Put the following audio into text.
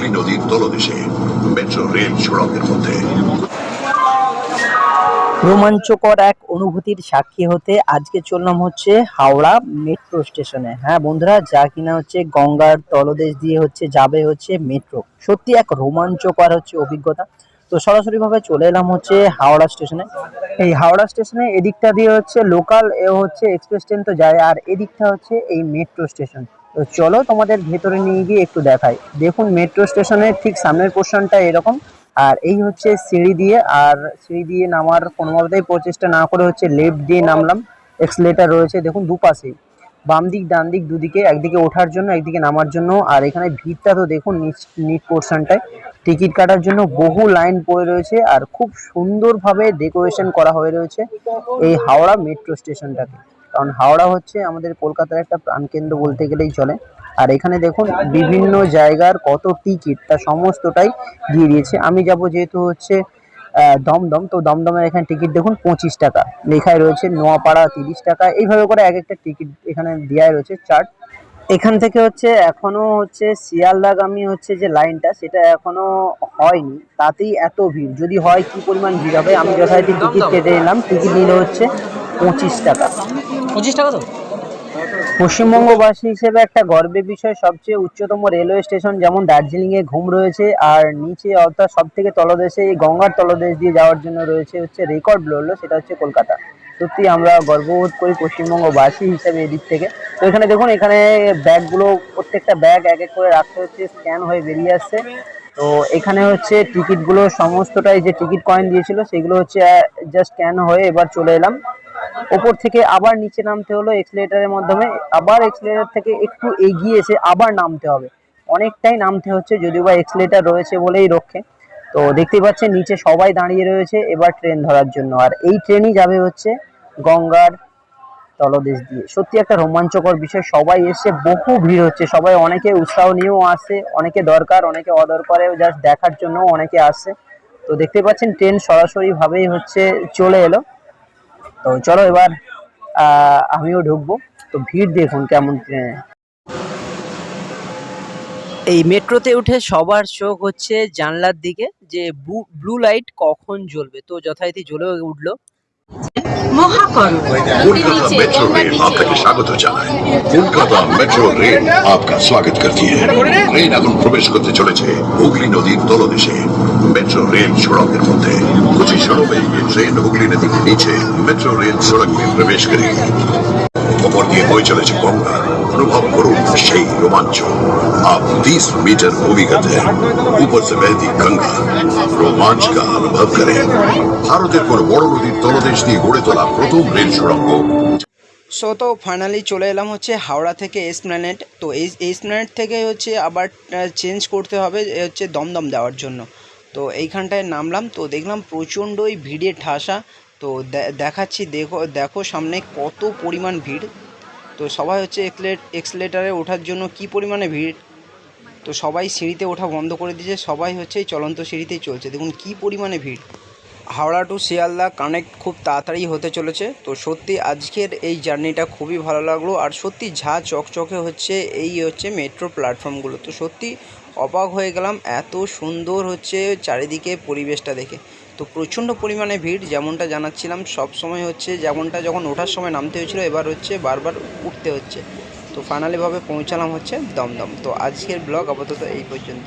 হুগলি নদীর তলদেশে metro rail সড়কের মধ্যে রোমাঞ্চকর এক অনুভূতির সাক্ষী হতে আজকে চললাম হচ্ছে হাওড়া মেট্রো স্টেশনে। হ্যাঁ বন্ধুরা, যা কিনা হচ্ছে গঙ্গার তলদেশ দিয়ে হচ্ছে যাবে হচ্ছে মেট্রো। সত্যি এক রোমাঞ্চকর হচ্ছে অভিজ্ঞতা। তো সরাসরি ভাবে চলে এলাম হচ্ছে হাওড়া স্টেশনে। এই হাওড়া স্টেশনে এদিকটা দিয়ে হচ্ছে লোকাল এ হচ্ছে এক্সপ্রেস ট্রেন তো যায়, আর এদিকটা হচ্ছে এই মেট্রো স্টেশন। তো চলো তোমাদের ভেতরে নিয়ে গিয়ে একটু দেখাই। দেখুন মেট্রো স্টেশনের ঠিক সামনের পোর্শনটা এরকম। আর এই হচ্ছে সিঁড়ি দিয়ে, আর সিঁড়ি দিয়ে নামার কোনোভাবেই প্রচেষ্টা না করে হচ্ছে লেফট দিয়ে নামলাম। এক্সলেটার রয়েছে, দেখুন দুপাশেই বাম দিক, ডান দিক দুদিকে, একদিকে ওঠার জন্য, একদিকে নামার জন্য। আর এখানে ভিড়টা তো দেখুন নিট পোর্শনটায় টিকিট কাটার জন্য বহু লাইন পড়ে রয়েছে, আর খুব সুন্দরভাবে ডেকোরেশন করা হয়ে রয়েছে এই হাওড়া মেট্রো স্টেশনটাকে কারণ হাওড়া হচ্ছে আমাদের কলকাতার একটা প্রাণকেন্দ্র বলতে গেলেই চলে। আর এখানে দেখুন বিভিন্ন জায়গার কত টিকিট তা সমস্তটাই দিয়ে দিয়েছে। আমি যাব যেহেতু হচ্ছে দমদম, তো দমদমের এখানে টিকিট দেখুন পঁচিশ টাকা। লেখায় রয়েছে নোয়াপাড়া তিরিশ টাকা। এইভাবে করে এক একটা টিকিট এখানে দেওয়াই রয়েছে চার্ট এখান থেকে হচ্ছে এখনও হচ্ছে শিয়ালদাগামী হচ্ছে যে লাইনটা সেটা এখনও হয়নি। তাতেই এত ভিড়। যদি হয় কি পরিমাণ ভিড় হবে, আমি যথারীতি টিকিট কেটে নিলাম। টিকিট নিলে হচ্ছে পঁচিশ টাকা। পঁচিশ টাকা তো? পশ্চিমবঙ্গবাসী হিসেবে একটা গর্বের বিষয়, সবচেয়ে উচ্চতম রেলওয়ে স্টেশন যেমন দার্জিলিং এ ঘুম রয়েছে, আর নিচে অর্থাৎ সব থেকে তলদেশে, এই গঙ্গার তলদেশ দিয়ে যাওয়ার জন্য রয়েছে হচ্ছে রেকর্ড বলল, সেটা হচ্ছে কলকাতা। সত্যি আমরা গর্ববোধ করি পশ্চিমবঙ্গবাসী হিসেবে এদিক থেকে। তো এখানে দেখুন, এখানে ব্যাগগুলো, প্রত্যেকটা ব্যাগ এক এক করে রাখতে হচ্ছে, স্ক্যান হয়ে বেরিয়ে আসছে। তো এখানে হচ্ছে টিকিটগুলো, সমস্তটাই যে টিকিট কয়েন দিয়েছিল, সেগুলো হচ্ছে জাস্ট স্ক্যান হয়ে এবার চলে এলাম। ওপর থেকে আবার নিচে নামতে হলো এক্সিলেটারের মাধ্যমে। আবার এক্সিলেটার থেকে একটু এগিয়ে এসে আবার নামতে হবে। অনেকটাই নামতে হচ্ছে, যদিও বা এক্সিলেটার রয়েছে বলেই রক্ষে। তো দেখতেই পাচ্ছেন, নিচে সবাই দাঁড়িয়ে রয়েছে, এবার ট্রেন ধরার জন্য। আর এই ট্রেনই যাবে হচ্ছে গঙ্গার তলদেশ দিয়ে। সত্যি একটা রোমাঞ্চকর বিষয়, সবাই এসে বহু ভিড় হচ্ছে। সবাই অনেকে উৎসাহ নিয়েও আসে, অনেকে দরকার, অনেকে অদরকারেও জাস্ট দেখার জন্য অনেকে আসে। তো দেখতে পাচ্ছেন ট্রেন সরাসরি ভাবেই হচ্ছে চলে এলো। তো চলো এবার আমিও ঢুকবো। তো ভিড় দেখুন কেমন ট্রেনে এই মেট্রোতে উঠে সবার চোখ হচ্ছে জানলার দিকে যে ব্লু লাইট কখন জ্বলবে। তো যথারীতি জ্বলে উঠল। মহাকর্ণ। মেট্রো রেল আপনাকে স্বাগত জানায় কলকাতা মেট্রো রেল আপনার স্বাগত করতে রেল এখন প্রবেশ করতে চলেছে হুগলি নদীর তলদেশে। মেট্রো রেল সড়কের মধ্যে। পঁচিশ সড়কে ট্রেন হুগলি নদীর নিচে মেট্রো রেল সড়কে প্রবেশ করে। ওপর দিয়ে বই চলেছে গঙ্গা। অনুভব করুন সেই রোমাঞ্চ आप 30 मीटर भूमिगत है ऊपर से बहती गंगा रोमांच का अनुभव करें ভারতের কোন বড় নদীর তলদেশ দিয়ে গড়ে তোলা প্রথম রেল সুড়ঙ্গ সো তো ফাইনালি চলে এলাম হচ্ছে হাওড়া থেকে এসপ্ল্যানেট তো এই এসপ্ল্যানেট থেকে হচ্ছে আবার চেঞ্জ করতে হবে এ হচ্ছে দমদম যাওয়ার জন্য তো এইখানটায় নামলাম তো দেখলাম প্রচণ্ডই ভিড়ে ঠাসা তো দে- দেখাচ্ছি দেখো দেখো সামনে কত পরিমাণ ভিড় তো সবাই হচ্ছে এক্সলেট এক্সলেটারে ওঠার জন্য কি পরিমাণে ভিড়? তো সবাই সিঁড়িতে ওঠা বন্ধ করে দিয়েছে, সবাই হচ্ছে এই চলন্ত সিঁড়িতেই চলছে। দেখুন কি পরিমাণে ভিড়। হাওড়া টু শিয়ালদা কানেক্ট খুব তাড়াতাড়ি হতে চলেছে। তো সত্যি আজকের এই জার্নিটা খুবই ভালো লাগল আর সত্যি ঝা চকচকে হচ্ছে এই হচ্ছে মেট্রো প্ল্যাটফর্মগুলো তো সত্যি অবাক হয়ে গেলাম, এত সুন্দর হচ্ছে চারিদিকে পরিবেশটা দেখে। তো প্রচণ্ড পরিমাণে ভিড়, যেমনটা জানাচ্ছিলাম সব সময় হচ্ছে, যেমনটা যখন ওঠার সময় নামতে হয়েছিল, এবার হচ্ছে বারবার উঠতে হচ্ছে। তো ফাইনালিভাবে পৌঁছালাম হচ্ছে দমদম। তো আজকের ব্লগ আপাতত এই পর্যন্ত